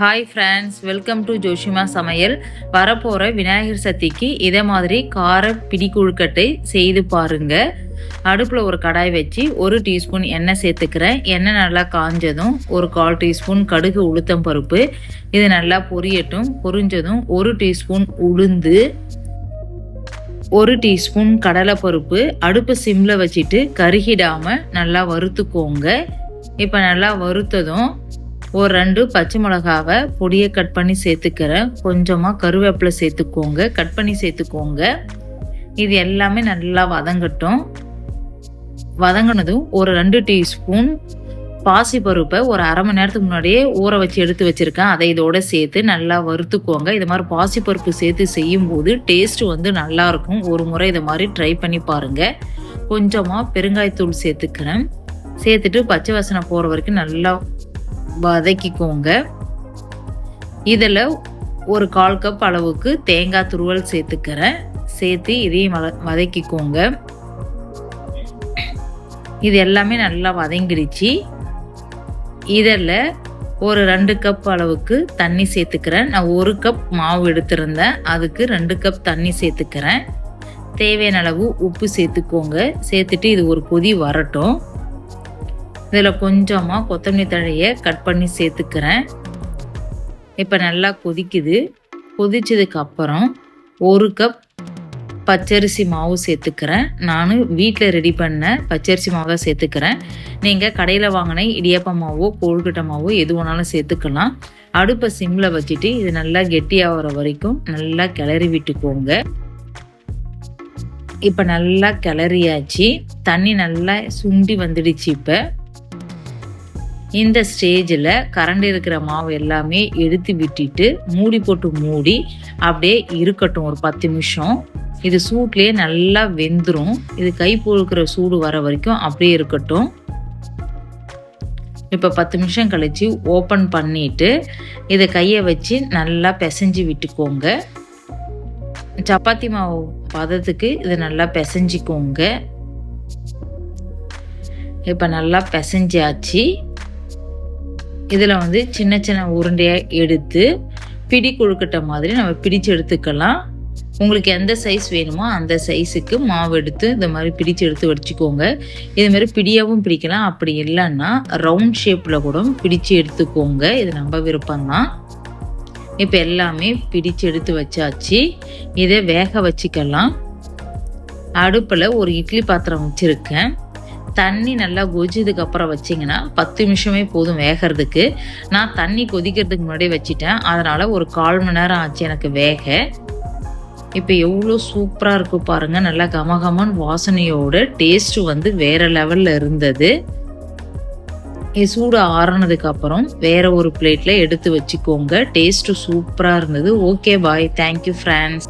Hi friends welcome to Joshima சமையல் வரப்போகிற விநாயகர் சதுர்த்திக்கு இதே மாதிரி கார பிடி கொழுக்கட்டை செய்து பாருங்க. அடுப்பில் ஒரு கடாய் வச்சு ஒரு டீஸ்பூன் எண்ணெய் சேர்த்துக்கிறேன். எண்ணெய் நல்லா காஞ்சதும் ஒரு கால் டீஸ்பூன் கடுகு உளுத்தம் பருப்பு. இது நல்லா பொரியட்டும். பொரிஞ்சதும் ஒரு டீஸ்பூன் உளுந்து. ஒரு டீஸ்பூன் கடலைப்பருப்பு. அடுப்பு சிம்மில் வச்சுட்டு கருகிடாமல் நல்லா வறுத்துக்கோங்க. இப்போ நல்லா வறுத்ததும் ஒரு ரெண்டு பச்சை மிளகாவை பொடியை கட் பண்ணி சேர்த்துக்கிறேன். கொஞ்சமாக கருவேப்பிலை சேர்த்துக்கோங்க. கட் பண்ணி சேர்த்துக்கோங்க. இது எல்லாமே நல்லா வதங்கட்டும். வதங்கினதும் ஒரு ரெண்டு டீஸ்பூன் பாசி பருப்பை ஒரு அரை மணி நேரத்துக்கு முன்னாடியே ஊற வச்சு எடுத்து வச்சுருக்கேன். அதை இதோட சேர்த்து நல்லா வறுத்துக்கோங்க. இது மாதிரி பாசி பருப்பு சேர்த்து செய்யும்போது டேஸ்ட் வந்து நல்லாயிருக்கும் ஒரு முறை இதை மாதிரி ட்ரை பண்ணி பாருங்கள் கொஞ்சமாக பெருங்காயத்தூள் சேர்த்துக்கிறேன். சேர்த்துட்டு பச்சை வாசனை போகிற வரைக்கும் நல்லா வதக்கிக்கோங்க. இதில் ஒரு கால் கப் அளவுக்கு தேங்காய் துருவல் சேர்த்துக்கிறேன். சேர்த்து இதையும் வத வதக்கிக்கோங்க. இது எல்லாமே நல்லா வதங்கிடுச்சு. இதில் ஒரு ரெண்டு கப் அளவுக்கு தண்ணி சேர்த்துக்கிறேன். நான் ஒரு கப் மாவு எடுத்திருந்தேன். அதுக்கு ரெண்டு கப் தண்ணி சேர்த்துக்கிறேன். தேவையான அளவு உப்பு சேர்த்துக்கோங்க. சேர்த்துட்டு இது ஒரு கொதி வரட்டும். இதில் கொஞ்சமாக கொத்தமல்லி தழையை கட் பண்ணி சேர்த்துக்கிறேன் இப்போ நல்லா கொதிக்குது. கொதிச்சதுக்கு அப்புறம் ஒரு கப் பச்சரிசி மாவு சேர்த்துக்கிறேன் நான் வீட்டில் ரெடி பண்ண பச்சரிசி மாவை சேர்த்துக்கிறேன் நீங்கள் கடையில் வாங்கின இடியப்ப மாவோ கோழ்கட்டை மாவோ எது வேணாலும் சேர்த்துக்கலாம் அடுப்பை சிம்மில் வச்சுட்டு இது நல்லா கெட்டியாகிற வரைக்கும் நல்லா கிளறி விட்டுக்கோங்க. இப்போ நல்லா கிளறியாச்சு. தண்ணி நல்லா சுண்டி வந்துடுச்சு இப்போ. இந்த ஸ்டேஜில் கரண்ட் இருக்கிற மாவு எல்லாமே எடுத்து விட்டுட்டு மூடி போட்டு மூடி அப்படியே இருக்கட்டும் ஒரு பத்து நிமிஷம். இது சூட்லேயே நல்லா வெந்துடும் இது கை பொழுக்கிற சூடு வர வரைக்கும் அப்படியே இருக்கட்டும். இப்போ பத்து நிமிஷம் கழித்து ஓப்பன் பண்ணிவிட்டு இதை கையை வச்சு நல்லா பிசைஞ்சு விட்டுக்கோங்க. சப்பாத்தி மாவு பதத்துக்கு இதை நல்லா பிசைஞ்சிக்கோங்க. இப்போ நல்லா பிசைஞ்சாச்சு. இதில் வந்து சின்ன சின்ன உருண்டையாக எடுத்து பிடி கொழுக்கட்டை மாதிரி நம்ம பிடிச்சு எடுத்துக்கலாம். உங்களுக்கு எந்த சைஸ் வேணுமோ அந்த சைஸுக்கு மாவு எடுத்து இந்த மாதிரி பிடிச்சு எடுத்து வச்சுக்கோங்க. இது மாதிரி பிடியாகவும் பிடிக்கலாம். அப்படி இல்லைன்னா ரவுண்ட் ஷேப்பில் கூட பிடிச்சு எடுத்துக்கோங்க. இது நம்ம விருப்பம்தான். இப்போ எல்லாமே பிடிச்சு எடுத்து வச்சாச்சு. இதை வேக வச்சுக்கலாம். அடுப்பில் ஒரு இட்லி பாத்திரம் வச்சுருக்கேன். தண்ணி நல்லா கொதிச்சதுக்கு அப்புறம் வச்சிங்கன்னா பத்து நிமிஷமே போதும் வேகிறதுக்கு. நான் தண்ணி கொதிக்கிறதுக்கு முன்னாடியே வச்சிட்டேன். அதனால் ஒரு கால் மணி நேரம் ஆச்சு எனக்கு வேக. இப்போ எவ்வளோ சூப்பராக இருக்கும் பாருங்கள் நல்லா கமகமன் வாசனையோட டேஸ்ட்டு வந்து வேறு லெவலில் இருந்தது. சூடு ஆறுனதுக்கு அப்புறம் வேற ஒரு பிளேட்டில் எடுத்து வச்சுக்கோங்க. டேஸ்ட்டு சூப்பராக இருந்தது. Okay bye thank you friends